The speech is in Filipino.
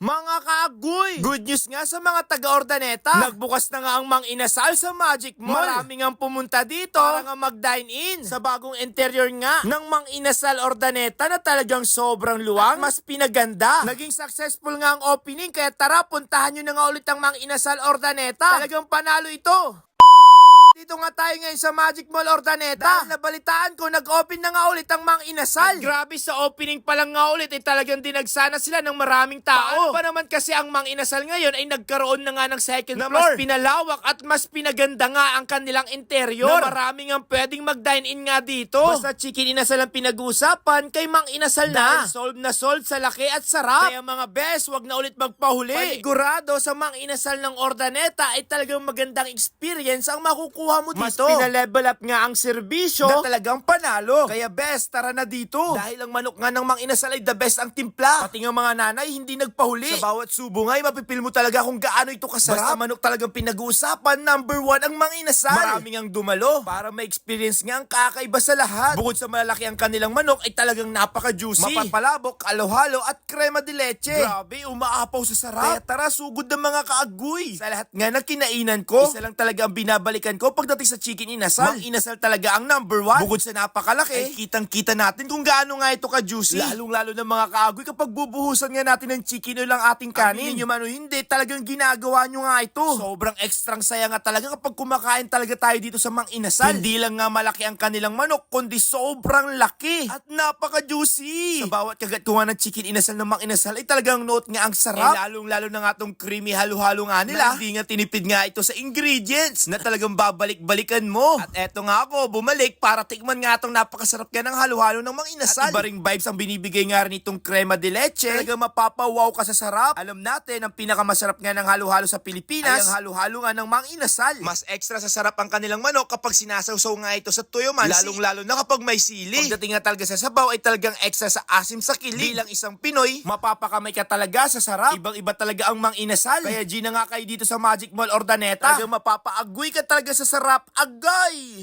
Mga kaagoy! Good news nga sa mga taga-Ordaneta. Nagbukas na nga ang Mang Inasal sa Magic Mall. Marami nga pumunta dito para nga mag-dine-in sa bagong interior nga ng Mang Inasal Ordaneta na talagang sobrang luwang, mas pinaganda. Naging successful nga ang opening kaya tara puntahan nyo na nga ulit ang Mang Inasal Ordaneta. Talagang panalo ito. Dito nga tayo ngayon sa Magic Mall Ordaneta. Dahil nabalitaan ko, nag-open na nga ulit ang Mang Inasal. At grabe sa opening pa lang nga ulit, eh talagang dinagsana sila ng maraming tao. Paano ba naman kasi ang Mang Inasal ngayon ay nagkaroon na nga ng second Na floor. mas pinalawak at mas pinaganda nga ang kanilang interior. Na marami nga pwedeng mag-dine-in nga dito. Basta chicken inasal ang pinag-uusapan, kay Mang Inasal na. solve na solve sa laki at sarap. Kaya mga best, wag na ulit magpahuli. Panigurado sa Mang Inasal ng Ordaneta ay talagang magandang experience ang makukuha mo dito. Mas pinalevel up nga ang serbisyo na talagang panalo. Kaya best, tara na dito. Dahil ang manok nga ng Mang Inasal ay the best ang timpla. Pati nga mga nanay hindi nagpahuli. Sa bawat subo nga mapipil mo talaga kung gaano ito kasarap. Basta manok talagang pinag-uusapan, number one ang Mang Inasal. Maraming ang dumalo para ma-experience nga ang kakaiba sa lahat. Bukod sa malalaki ang kanilang manok ay talagang napaka-juicy. Mapapalabok, halo-halo at krema de leche. Grabe, umaapaw sa sarap. Kaya tara, sugod ng mga kaagoy. Sa lahat nga ng kinainan ko, isa lang talaga ang binabalikan ko pagdating sa chicken inasal. Mang inasal talaga ang number one. Bukod sa napakalaki, ay kitang-kita natin kung gaano nga ito ka-juicy. Lalong-lalo ng mga kaagoy kapag bubuhusan nga natin ng chicken oil ang ating kanin. Aminin nyo man o hindi, talagang ginagawa nyo nga ito. Sobrang ekstrang saya nga talaga kapag kumakain talaga tayo dito sa Mang Inasal. Hindi lang nga malaki ang kanilang manok, kundi sobrang laki at napaka-juicy. Sa bawat kagat ko nga ng chicken inasal ng Mang Inasal ay talagang note nga ang sarap. Eh, lalong-lalo na nga tong creamy halo-halo nga nila. Na hindi nga tinipid nga ito sa ingredients na talagang babalik-balikan mo. At eto nga ako, bumalik para tikman nga itong napakasarap nga ng halo-halo ng Mang Inasal. At iba ring vibes ang binibigay nga rin itong crema de leche. Talagang mapapawaw ka sa sarap. Alam natin, ang pinakamasarap nga ng halo-halo sa Pilipinas ay ang halo-halo nga ng Mang Inasal. Mas extra sa sarap ang kanilang manok kapag sinasawsaw nga ito sa tuyo man. Lalong-lalo na kapag may sili. Pagdating nga talaga sa sabaw ay talagang extra sa asim sa kilig. Bilang isang Pinoy, mapapakamay ka talaga sa sarap. Ibang-iba talaga ang Mang Inasal. Kaya G na nga kayo dito sa Magic Mall Ordaneta. Talagang mapapaagoy ka talaga sa sarap. Agay!